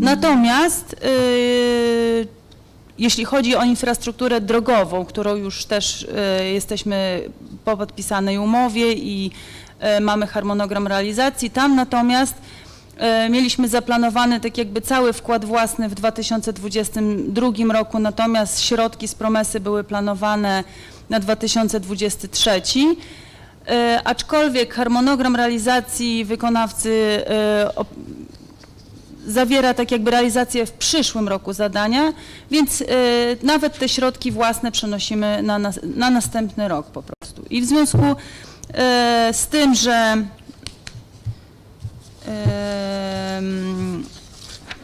Natomiast yy, jeśli chodzi o infrastrukturę drogową, którą już też yy, jesteśmy po podpisanej umowie i yy, mamy harmonogram realizacji, tam natomiast yy, mieliśmy zaplanowany tak jakby cały wkład własny w 2022 roku, natomiast środki z promesy były planowane na 2023. E, Aczkolwiek harmonogram realizacji wykonawcy zawiera tak jakby realizację w przyszłym roku zadania, więc e, nawet te środki własne przenosimy na, nas, na następny rok po prostu. I w związku e, z tym, że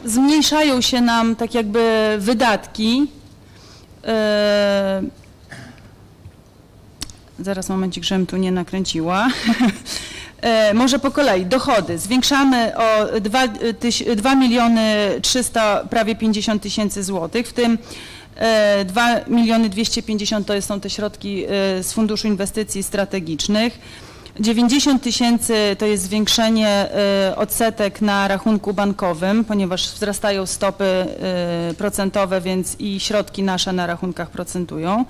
zmniejszają się nam tak jakby wydatki, e, Zaraz momencik, żebym tu nie nakręciła. E, Może po kolei. Dochody. Zwiększamy o 2, 2 miliony 300, prawie 50 tysięcy złotych, w tym e, 2 miliony 250 to są te środki e, z Funduszu Inwestycji Strategicznych. 90 tysięcy to jest zwiększenie e, odsetek na rachunku bankowym, ponieważ wzrastają stopy e, procentowe, więc i środki nasze na rachunkach procentują.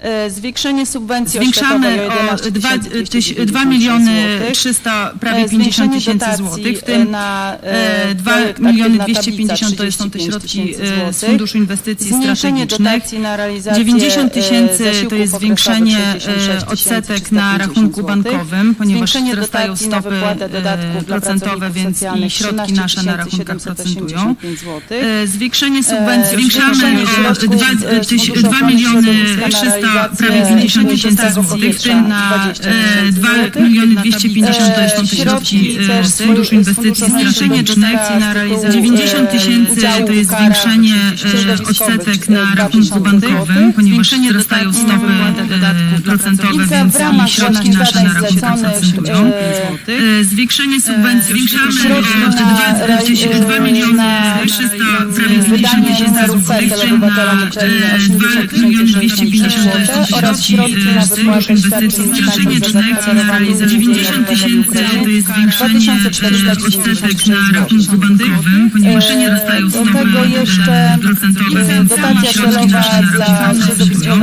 E, Zwiększenie subwencji Zwiększamy o 11 2, 296 2 miliony złotych. 300, E, prawie 50 zwiększenie tysięcy złotych, w e, tym na e, 2 projekt miliony Aktywna 250 to są te 35 środki e, z. Funduszu Inwestycji Strategicznych. dotacji na realizację 90 e, tysięcy to jest zwiększenie 66 e, odsetek na 350 rachunku bankowym, ponieważ wzrastają stopy e, procentowe, więc i środki 13 nasze na rachunkach procentują. 785 złotych. E, Zwiększenie subwencji, E, zwiększamy o środków, 2, e, z Funduszu 2 Ochrony miliony Środowiska na 300, realizację prawie 50 tysięcy czystego złotych, w tym na 20 e, tysięcy 2 złotych. miliony 250 to E, są te środki e, z Funduszu Inwestycji Strategicznych na realizację Środowiska, 90 e, tysięcy to jest zwiększenie e, odsetek e, na 2000 rachunku bankowym, ponieważ wzrastają stopy e, procentowe, więc i środki nasze na zleconych, procentują. e, E, Zwiększenie subwencji, zwiększamy środki o na reali- 2 miliony na 300, prawie 50 wydanie tysięcy złotych, celowatelom na Ukrainy e, 80 2 miliony 250 to oraz środki na e, wypłatę świadczeń mieszkańcom Strategicznych na zagospodarowanych realizację w 90 tysięcy jest zwiększenie 2496 odsetek na rachunku bankowym, ponieważ E, nie dostają tego jeszcze, dotacja celowa dla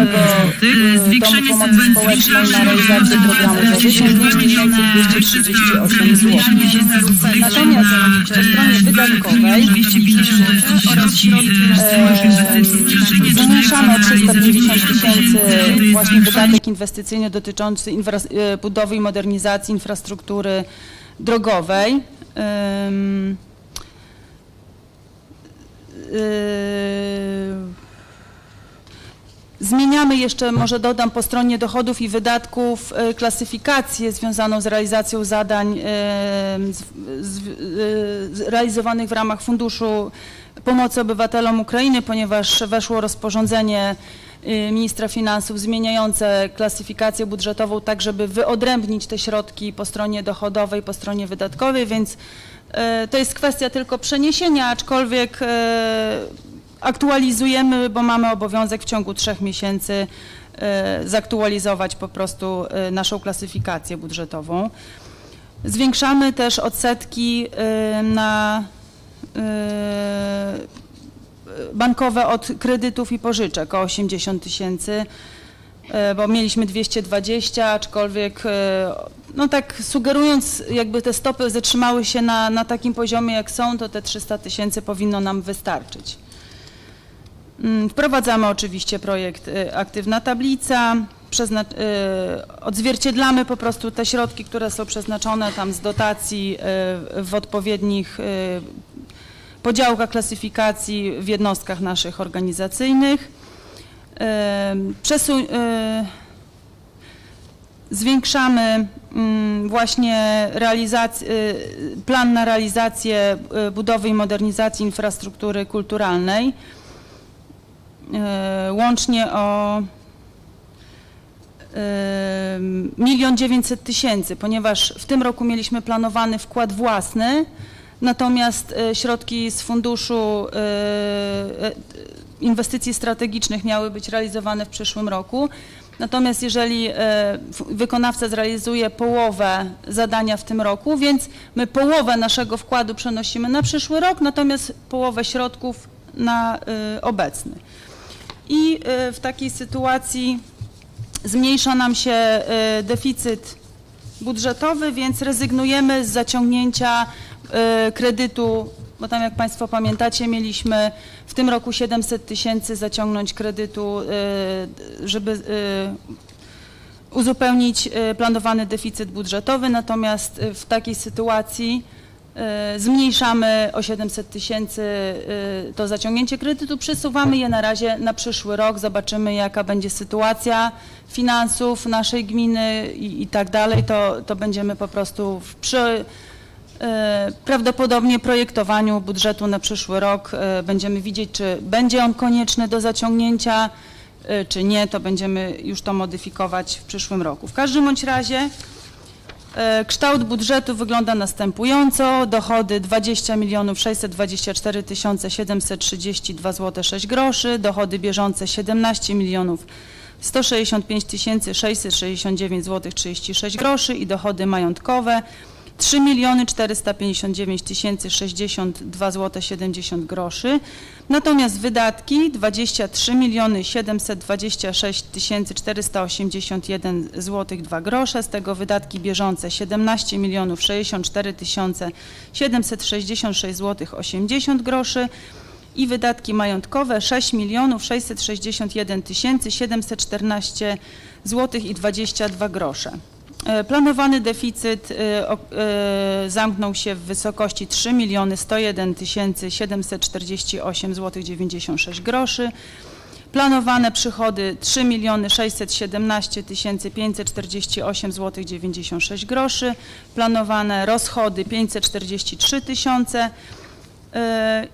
procentują. e, Zwiększenie subwencji na realizację programu za 10 238 zł. Natomiast po stronie wydatkowej zmniejszamy o 390 tysięcy właśnie wydatek inwestycyjny dotyczący e, budowy i modernizacji infrastruktury drogowej. Ym, yy, Zmieniamy jeszcze, może dodam, po stronie dochodów i wydatków e, klasyfikację związaną z realizacją zadań e, e, realizowanych w ramach Funduszu Pomocy Obywatelom Ukrainy, ponieważ weszło rozporządzenie ministra finansów zmieniające klasyfikację budżetową tak, żeby wyodrębnić te środki po stronie dochodowej, po stronie wydatkowej, więc to jest kwestia tylko przeniesienia, aczkolwiek aktualizujemy, bo mamy obowiązek w ciągu trzech miesięcy e, zaktualizować po prostu e, naszą klasyfikację budżetową. Zwiększamy też odsetki e, na bankowe od kredytów i pożyczek o 80 tysięcy, bo mieliśmy 220, aczkolwiek no tak sugerując jakby te stopy zatrzymały się na, na takim poziomie jak są, to te 300 tysięcy powinno nam wystarczyć. Mm, Wprowadzamy oczywiście projekt y, Aktywna Tablica, y, odzwierciedlamy po prostu te środki, które są przeznaczone tam z dotacji y, w odpowiednich podziałkach klasyfikacji w jednostkach naszych organizacyjnych. Przesu- zwiększamy mm, właśnie plan na realizację budowy i modernizacji infrastruktury kulturalnej łącznie o e, milion dziewięćset tysięcy, ponieważ w tym roku mieliśmy planowany wkład własny, natomiast e, środki z funduszu e, e, inwestycji strategicznych miały być realizowane w przyszłym roku. Natomiast jeżeli e, wykonawca zrealizuje połowę zadania w tym roku, więc my połowę naszego wkładu przenosimy na przyszły rok, natomiast połowę środków na e, obecny. I e, w takiej sytuacji zmniejsza nam się e, deficyt budżetowy, więc rezygnujemy z zaciągnięcia e, kredytu, bo tam jak Państwo pamiętacie, mieliśmy w tym roku 700 tysięcy zaciągnąć kredytu, żeby uzupełnić planowany deficyt budżetowy, natomiast w takiej sytuacji zmniejszamy o 700 tysięcy e, to zaciągnięcie kredytu, przesuwamy je na razie na przyszły rok, zobaczymy jaka będzie sytuacja finansów naszej gminy i, i tak dalej, to, to będziemy po prostu w, przy e, prawdopodobnie projektowaniu budżetu na przyszły rok e, będziemy widzieć, czy będzie on konieczny do zaciągnięcia, e, czy nie, to będziemy już to modyfikować w przyszłym roku. W każdym bądź razie e, kształt budżetu wygląda następująco. Dochody 20 milionów 624 732 zł 6 groszy, dochody bieżące 17 milionów 165 669 zł 36 groszy i dochody majątkowe 3 miliony 459 062 zł 70 groszy. Natomiast wydatki 23 miliony 726 481 zł 2 grosze, z tego wydatki bieżące 17 milionów 64 766 zł 80 groszy i wydatki majątkowe 6 milionów 661 714 zł i 22 grosze. E, Planowany deficyt e, e, zamknął się w wysokości 3 miliony 101 748 zł 96 groszy. Planowane przychody 3 miliony 617 548 zł 96 groszy. Planowane rozchody 543 tysiące. E,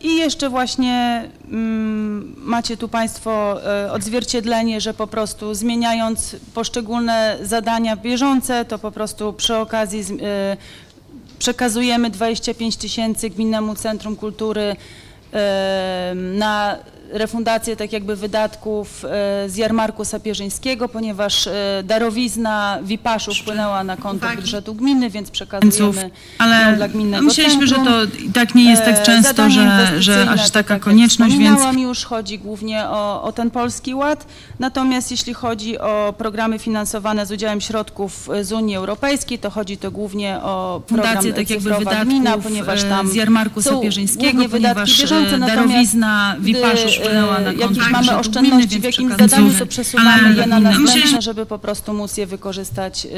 I jeszcze właśnie mm, macie tu Państwo e, odzwierciedlenie, że po prostu zmieniając poszczególne zadania bieżące, to po prostu przy okazji e, przekazujemy 25 tysięcy Gminnemu Centrum Kultury e, na refundację tak jakby wydatków e, z jarmarku sapieżyńskiego, ponieważ e, darowizna WIPASZ-u wpłynęła na konto Uwagi. budżetu gminy, więc przekazujemy Ale dla gminnego myśleliśmy, że centrum. to i tak nie jest tak E, często, że, że inwestycyjne, aż to taka tak jak konieczność, więc wspominałam już, chodzi głównie o, o ten Polski Ład. Natomiast jeśli chodzi o programy finansowane z udziałem środków z Unii Europejskiej, to chodzi to głównie o program fundacje tak jakby Cyfrowa wydatków Gmina, ponieważ tam z jarmarku są sapieżyńskiego, głównie wydatki ponieważ bieżące, e, natomiast darowizna WIPASZ-u gdy, e, jakieś mamy budżetu oszczędności w jakimś zadaniu, to przesuwamy je na następne, żeby po prostu móc je wykorzystać y,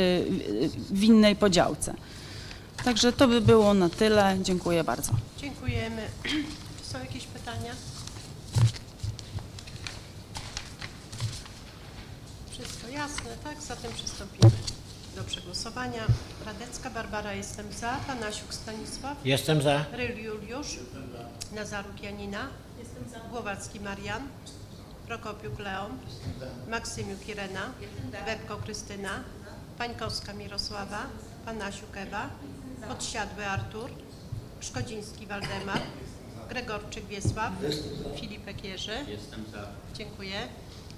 w innej podziałce. Także to by było na tyle. Dziękuję bardzo. Dziękujemy. Czy są jakieś pytania? Wszystko jasne, tak? Zatem przystąpimy do przegłosowania. Radecka Barbara, jestem za. Panasiuk Stanisław. Jestem za. Ryl Juliusz. Nazaruk Janina. Jestem za. Głowacki Marian. Prokopiuk Leon. Maksymiuk Irena. Bebko Krystyna. Pańkowska Mirosława. Panasiuk Ewa. Podsiadły Artur. Szkodziński Waldemar. Gregorczyk Wiesław. Filipek Jerzy. Jestem za. Dziękuję.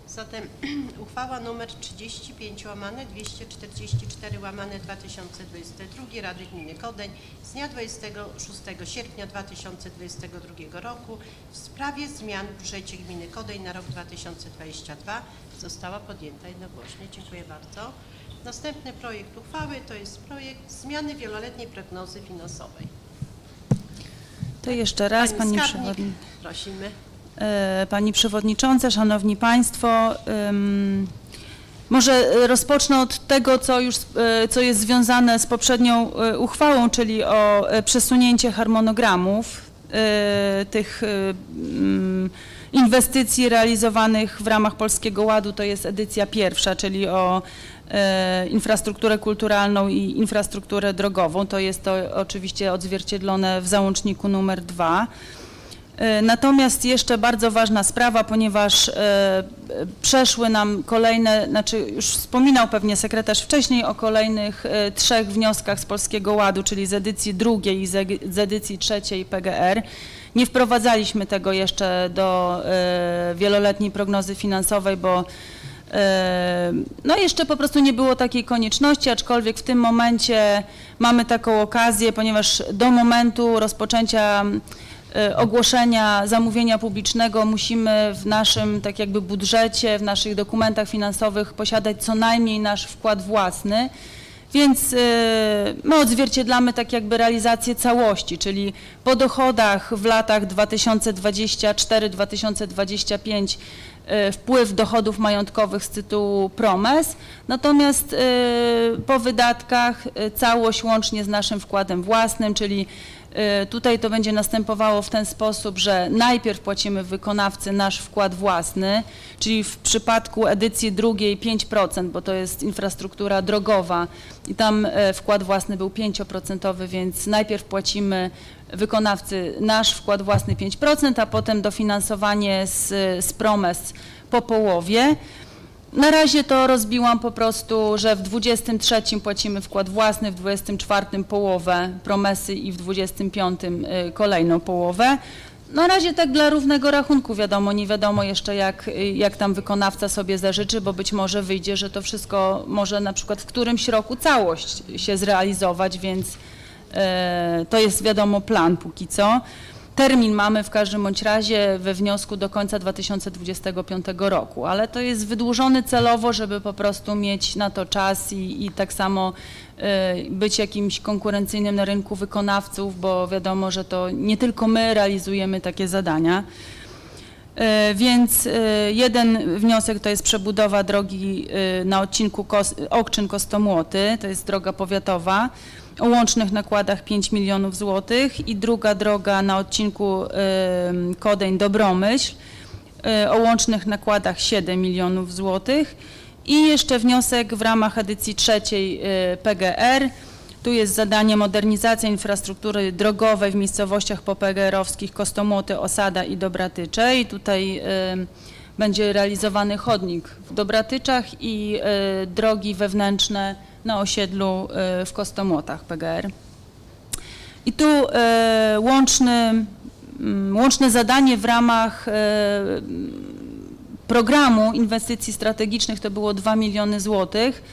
Zatem uchwała numer 35 łamane 244 łamane 2022 Rady Gminy Kodeń z dnia 26 sierpnia 2022 roku w sprawie zmian w budżecie Gminy Kodeń na rok 2022 została podjęta jednogłośnie. Dziękuję bardzo. Następny projekt uchwały to jest projekt zmiany wieloletniej prognozy finansowej. To jeszcze raz, Pani Skarbnik, Przewodnicząca. Prosimy. E, Pani Przewodnicząca, Szanowni Państwo, może rozpocznę od tego, co już, e, co jest związane z poprzednią e, uchwałą, czyli o przesunięcie harmonogramów tych mm, inwestycji realizowanych w ramach Polskiego Ładu. To jest edycja pierwsza, czyli o infrastrukturę kulturalną i infrastrukturę drogową. To jest to oczywiście odzwierciedlone w załączniku numer dwa. E, Natomiast jeszcze bardzo ważna sprawa, ponieważ e, przeszły nam kolejne, znaczy już wspominał pewnie sekretarz wcześniej o kolejnych e, trzech wnioskach z Polskiego Ładu, czyli z edycji drugiej i z edycji trzeciej PGR. Nie wprowadzaliśmy tego jeszcze do wieloletniej prognozy finansowej, bo No jeszcze po prostu nie było takiej konieczności, aczkolwiek w tym momencie mamy taką okazję, ponieważ do momentu rozpoczęcia ogłoszenia zamówienia publicznego musimy w naszym tak jakby budżecie, w naszych dokumentach finansowych posiadać co najmniej nasz wkład własny. Więc y, my odzwierciedlamy tak jakby realizację całości, czyli po dochodach w latach 2024-2025 y, wpływ dochodów majątkowych z tytułu promes, natomiast y, po wydatkach y, całość łącznie z naszym wkładem własnym, czyli y, tutaj to będzie następowało w ten sposób, że najpierw płacimy wykonawcy nasz wkład własny, czyli w przypadku edycji drugiej 5%, bo to jest infrastruktura drogowa i tam e, wkład własny był 5%, więc najpierw płacimy wykonawcy nasz wkład własny 5%, a potem dofinansowanie z, z promes po połowie. Na razie to rozbiłam po prostu, że w 23 płacimy wkład własny, w 24 połowę promesy i w 25 y, kolejną połowę. Na razie tak dla równego rachunku wiadomo, nie wiadomo jeszcze jak, y, jak tam wykonawca sobie zażyczy, bo być może wyjdzie, że to wszystko może na przykład w którymś roku całość się zrealizować, więc e, to jest wiadomo plan póki co. Termin mamy w każdym bądź razie we wniosku do końca 2025 roku, ale to jest wydłużony celowo, żeby po prostu mieć na to czas i, i tak samo e, być jakimś konkurencyjnym na rynku wykonawców, bo wiadomo, że to nie tylko my realizujemy takie zadania. E, Więc e, jeden wniosek to jest przebudowa drogi na odcinku Kos- Okczyn-Kostomłoty, to jest droga powiatowa o łącznych nakładach 5 milionów złotych i druga droga na odcinku Kodeń-Dobromyśl e, o łącznych nakładach 7 milionów złotych i jeszcze wniosek w ramach edycji trzeciej e, PGR. Tu jest zadanie modernizacja infrastruktury drogowej w miejscowościach popegerowskich Kostomłoty, Osada i Dobratycze i tutaj będzie realizowany chodnik w Dobratyczach i e, drogi wewnętrzne na osiedlu e, w Kostomłotach PGR. I tu e, łączny, mm, łączne zadanie w ramach e, programu inwestycji strategicznych to było 2 miliony złotych.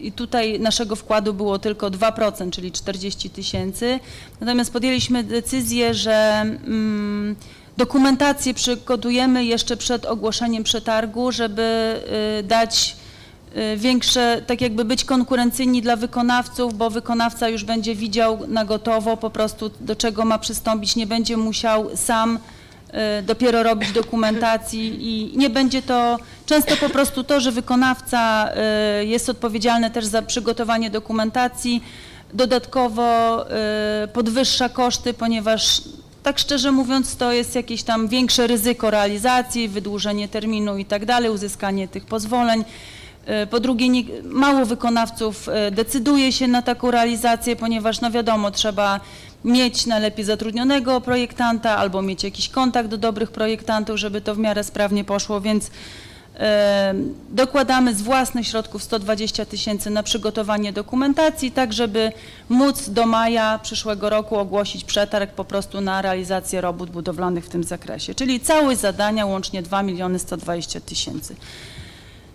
I tutaj naszego wkładu było tylko 2%, czyli 40 tysięcy. Natomiast podjęliśmy decyzję, że mm, dokumentację przygotujemy jeszcze przed ogłoszeniem przetargu, żeby y, dać większe, tak jakby być konkurencyjni dla wykonawców, bo wykonawca już będzie widział na gotowo po prostu do czego ma przystąpić, nie będzie musiał sam y, dopiero robić dokumentacji i nie będzie to często po prostu to, że wykonawca y, jest odpowiedzialny też za przygotowanie dokumentacji, dodatkowo y, podwyższa koszty, ponieważ tak szczerze mówiąc to jest jakieś tam większe ryzyko realizacji, wydłużenie terminu i tak dalej, uzyskanie tych pozwoleń. Y, Po drugie, nie, mało wykonawców y, decyduje się na taką realizację, ponieważ no wiadomo, trzeba mieć najlepiej zatrudnionego projektanta albo mieć jakiś kontakt do dobrych projektantów, żeby to w miarę sprawnie poszło, więc e, dokładamy z własnych środków 120 tysięcy na przygotowanie dokumentacji, tak żeby móc do maja przyszłego roku ogłosić przetarg po prostu na realizację robót budowlanych w tym zakresie. Czyli całość zadania łącznie 2 miliony 120 tysięcy.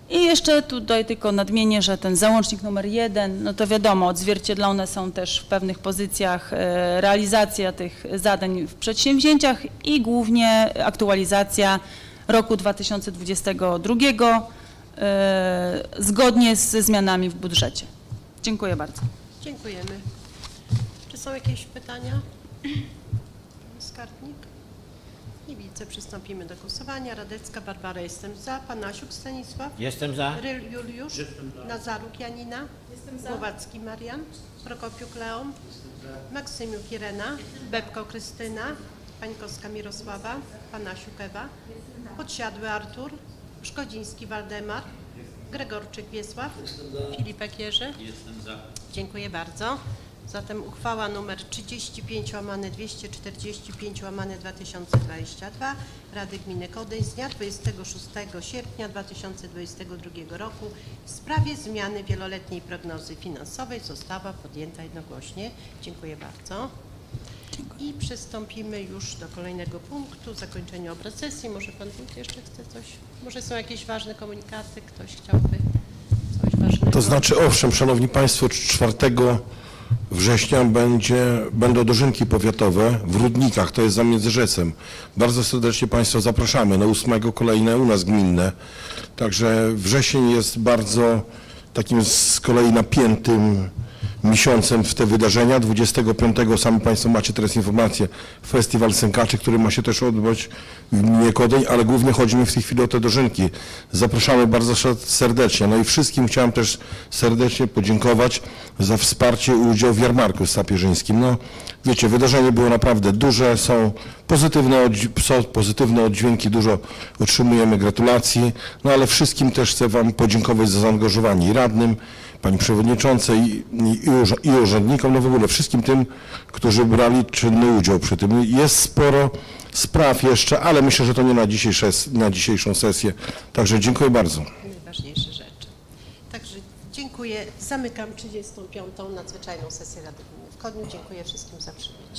I jeszcze tutaj tylko nadmienię, że ten załącznik numer jeden, no to wiadomo, odzwierciedlone są też w pewnych pozycjach e, realizacja tych zadań w przedsięwzięciach i głównie aktualizacja roku 2022 e, zgodnie ze zmianami w budżecie. Dziękuję bardzo. Dziękujemy. Czy są jakieś pytania? Skarbnik? Nie widzę. Przystąpimy do głosowania. Radecka Barbara, jestem za. Panasiuk Stanisław? Jestem za. Ryl Juliusz? Nazaruk Janina? Głowacki Marian? Prokopiuk Leon? Maksymiuk Irena? Bebko Krystyna? Pańkowska Mirosława? Panasiuk Ewa? Podsiadły Artur? Szkodziński Waldemar? Gregorczyk Wiesław? Filipek Jerzy? Jestem za. Dziękuję bardzo. Zatem uchwała numer 35 łamane 245 łamane 2022 Rady Gminy Kodyń z dnia 26 sierpnia 2022 roku w sprawie zmiany wieloletniej prognozy finansowej została podjęta jednogłośnie. Dziękuję bardzo. I przystąpimy już do kolejnego punktu, zakończenie obrad sesji. Może Pan Wójt jeszcze chce coś? Może są jakieś ważne komunikaty? Ktoś chciałby coś ważnego? To znaczy, owszem, Szanowni Państwo, 4 września będzie, będą dożynki powiatowe w Rudnikach, to jest za Międzyrzecem. Bardzo serdecznie Państwa zapraszamy. Na 8 kolejne u nas gminne. Także wrzesień jest bardzo takim z kolei napiętym miesiącem w te wydarzenia. 25, sami Państwo macie teraz informację, festiwal Sękaczy, który ma się też odbyć w gminie ale głównie chodzi mi w tej chwili o te dożynki. Zapraszamy bardzo serdecznie. No i wszystkim chciałem też serdecznie podziękować za wsparcie i udział w jarmarku sapieżyńskim. No wiecie, wydarzenie było naprawdę duże, są pozytywne, są pozytywne oddźwięki, dużo otrzymujemy gratulacji, no ale wszystkim też chcę Wam podziękować za zaangażowanie i radnym, Pani Przewodniczącej i, urzędnikom, no w ogóle wszystkim tym, którzy brali czynny udział przy tym. Jest sporo spraw jeszcze, ale myślę, że to nie na, na dzisiejszą sesję. Także dziękuję bardzo. najważniejsze rzeczy. Także dziękuję. Zamykam 35. nadzwyczajną sesję Rady Gminy w Kodniu. Dziękuję wszystkim za przybycie.